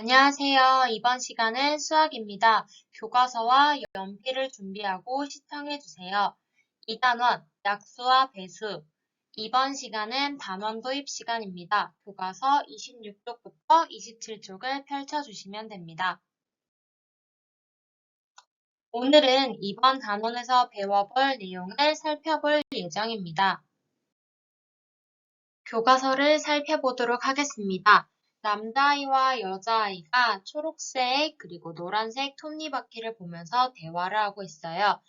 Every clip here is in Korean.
안녕하세요. 이번 시간은 수학입니다. 교과서와 연필을 준비하고 시청해주세요. 2단원 약수와 배수 이번 시간은 단원 도입 시간입니다. 교과서 26쪽부터 27쪽을 펼쳐주시면 됩니다. 오늘은 이번 단원에서 배워볼 내용을 살펴볼 예정입니다. 교과서를 살펴보도록 하겠습니다. 남자아이와 여자아이가 초록색 그리고 노란색 톱니바퀴를 보면서 대화를 하고 있어요.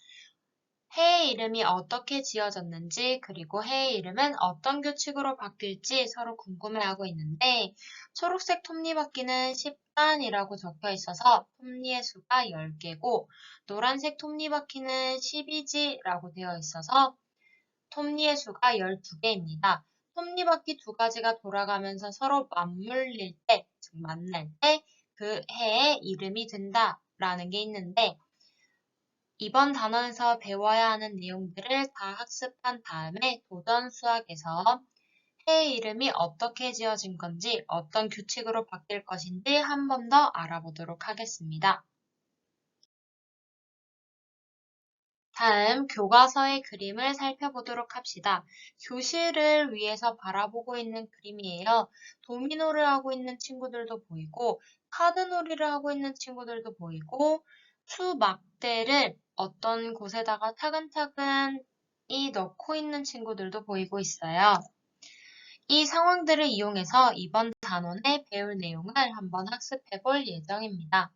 해의 이름이 어떻게 지어졌는지 그리고 해의 이름은 어떤 규칙으로 바뀔지 서로 궁금해하고 있는데 초록색 톱니바퀴는 10단이라고 적혀 있어서 톱니의 수가 10개고 노란색 톱니바퀴는 12지라고 되어 있어서 톱니의 수가 12개입니다. 톱니바퀴 두 가지가 돌아가면서 서로 맞물릴 때, 즉 만날 때 그 해의 이름이 된다라는 게 있는데 이번 단원에서 배워야 하는 내용들을 다 학습한 다음에 도전 수학에서 해의 이름이 어떻게 지어진 건지 어떤 규칙으로 바뀔 것인지 한 번 더 알아보도록 하겠습니다. 다음 교과서의 그림을 살펴보도록 합시다. 교실을 위해서 바라보고 있는 그림이에요. 도미노를 하고 있는 친구들도 보이고 카드놀이를 하고 있는 친구들도 보이고 수막대를 어떤 곳에다가 차근차근히 넣고 있는 친구들도 보이고 있어요. 이 상황들을 이용해서 이번 단원에 배울 내용을 한번 학습해 볼 예정입니다.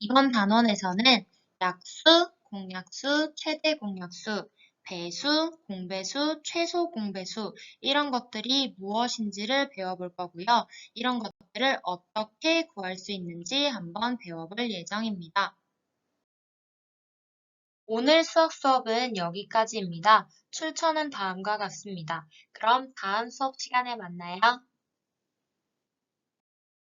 이번 단원에서는 약수, 공약수, 최대 공약수, 배수, 공배수, 최소 공배수 이런 것들이 무엇인지를 배워볼 거고요. 이런 것들을 어떻게 구할 수 있는지 한번 배워볼 예정입니다. 오늘 수학 수업은 여기까지입니다. 출처는 다음과 같습니다. 그럼 다음 수업 시간에 만나요.